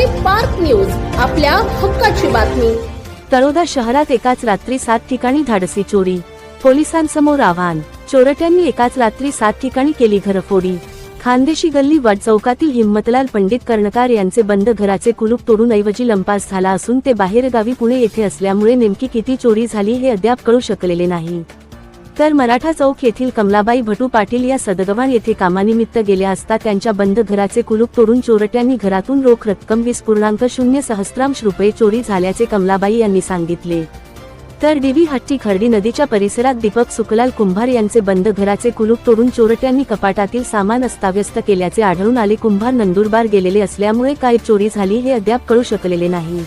आपल्या हक्काची बातमी. तळोदा शहरात एकाच रात्री सात ठिकाणी धाडसी चोरी. पोलिसांसमोर आव्हान चोरट्यांनी एकाच रात्री सात ठिकाणी केली घरफोडी. खानदेशी गल्ली वड चौकातील हिम्मतलाल पंडित कर्णकार यांचे बंद घराचे कुलूप तोडून ऐवजी लंपास झाला असून ते बाहेरगावी पुणे येथे असल्यामुळे नेमकी किती चोरी झाली हे अद्याप कळू शकलेले नाही. तर मराठा चौक येथील कमलाबाई भटू पाटील या सदगवान येथे कामानिमित्त गेल्या असता त्यांच्या बंद घराचे कुलूप तोडून चोरट्यांनी घरातून रोख रक्कम वीस पूर्णांक शून्य सहस्त्रांश रुपये चोरी झाल्याचे कमलाबाई यांनी सांगितले. तर डीव्ही हट्टी खर्डी नदीच्या परिसरात दीपक सुकलाल कुंभार यांचे बंद घराचे कुलूप तोडून चोरट्यांनी कपाटातील सामान अस्ताव्यस्त केल्याचे आढळून आले. कुंभार नंदुरबार गेलेले असल्यामुळे काय चोरी झाली हे अद्याप कळू शकलेले नाही.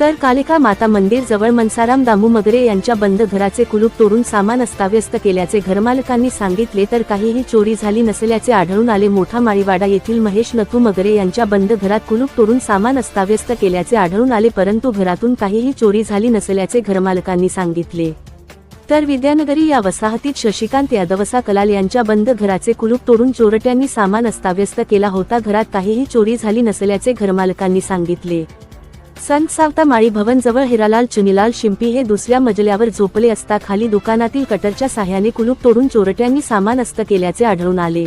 तर कालिका माता मंदिर जवळ मनसाराम दामू मगरे यांच्या बंद घराचे कुलूप तोडून सामान अस्ताव्यस्त केल्याचे घरमालकांनी सांगितले तर काहीही चोरी झाली नसल्याचे आढळून आले. मोठा माळीवाडा येथील महेश नथू मगरे यांच्या बंद घरात कुलूप तोडून सामान अस्ताव्यस्त केल्याचे आढळून आले परंतु घरातून काहीही चोरी झाली नसल्याचे घरमालकांनी सांगितले. तर विद्यानगरी या वसाहतीत शशिकांत यादवसा कलाल यांच्या बंद घराचे कुलूप तोडून चोरट्यांनी सामान अस्ताव्यस्त केला होता. घरात काहीही चोरी झाली नसल्याचे घरमालकांनी सांगितले. संत सावता माळी भवन जवळ हिरालाल चुनीलाल शिंपी हे दुसऱ्या मजल्यावर झोपले असता खाली दुकानातील कटरच्या साह्याने कुलूप तोडून चोरट्यांनी सामान अस्त केल्याचे आढळून आले.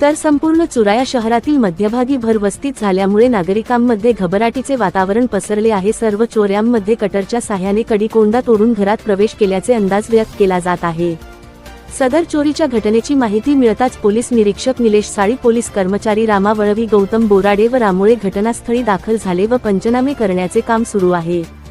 तर संपूर्ण चुराया शहरातील मध्यभागी भरवस्तीत झाल्यामुळे नागरिकांमध्ये घबराटीचे वातावरण पसरले आहे. सर्व चोऱ्यांमध्ये कटरच्या साह्याने कडीकोंडा तोडून घरात प्रवेश केल्याचे अंदाज व्यक्त केला जात आहे. सदर चोरीच्या घटनेची माहिती मिळताच पोलीस निरीक्षक निलेश साळी पोलीस कर्मचारी रामा वळवी गौतम बोराडे व रामोळे घटनास्थळी दाखल झाले व पंचनामे करण्याचे काम सुरू आहे.